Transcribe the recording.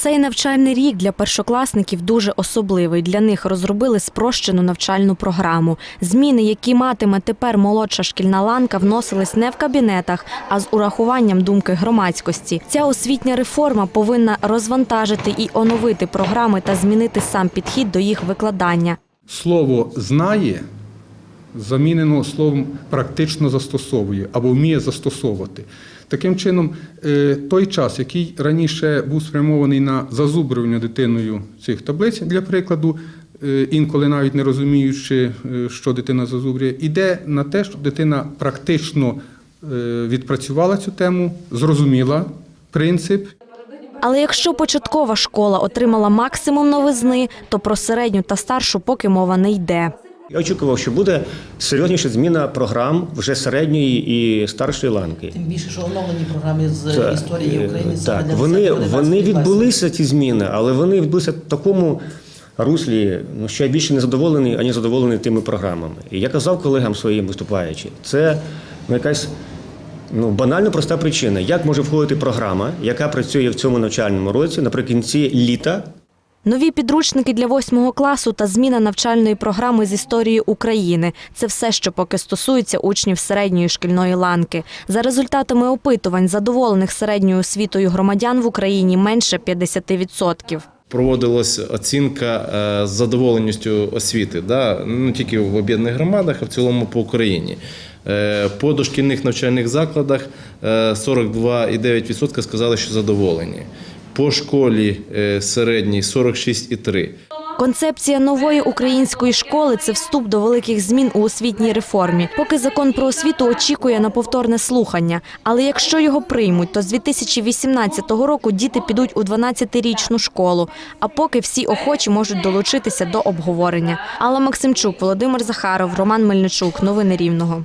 Цей навчальний рік для першокласників дуже особливий. Для них розробили спрощену навчальну програму. Зміни, які матиме тепер молодша шкільна ланка, вносились не в кабінетах, а з урахуванням думки громадськості. Ця освітня реформа повинна розвантажити і оновити програми та змінити сам підхід до їх викладання. Слово знає замінено словом практично застосовує або вміє застосовувати. Таким чином, е, той час, який раніше був спрямований на зазубрювання дитиною цих таблиць, для прикладу, е, інколи навіть не розуміючи, е, що дитина зазубрює, іде на те, щоб дитина практично відпрацювала цю тему, зрозуміла принцип Але якщо початкова школа отримала максимум новизни, то про середню та старшу поки мова не йде. Я очікував, що буде серйозніша зміна програм вже середньої і старшої ланки. Тим більше, що оновлені програми з Так, історії е, України Так, вони, вони відбулися ці зміни, але вони відбулися в такому руслі, ну що я більше не задоволений, ані задоволений тими програмами. І я казав колегам своїм виступаючи, це ну, якась ну, банально проста причина. Як може входити програма, яка працює в цьому навчальному році наприкінці літа, Нові підручники для восьмого класу та зміна навчальної програми з історії України це все, що поки стосується учнів середньої шкільної ланки. За результатами опитувань задоволених середньою освітою громадян в Україні менше 50%. Проводилась оцінка е, з задоволеністю освіти, да? ну, тільки в об'єднаних громадах, а в цілому по Україні. Е, По дошкільних навчальних закладах е, 42,9% сказали, що задоволені. По школі е, середній 46,3%. Концепція нової української школи це вступ до великих змін у освітній реформі. Поки закон про освіту очікує на повторне слухання. Але якщо його приймуть, то з 2018 року діти підуть у 12-річну школу. А поки всі охочі можуть долучитися до обговорення. Алла Максимчук, Володимир Захаров, Роман Мельничук. Новини Рівного.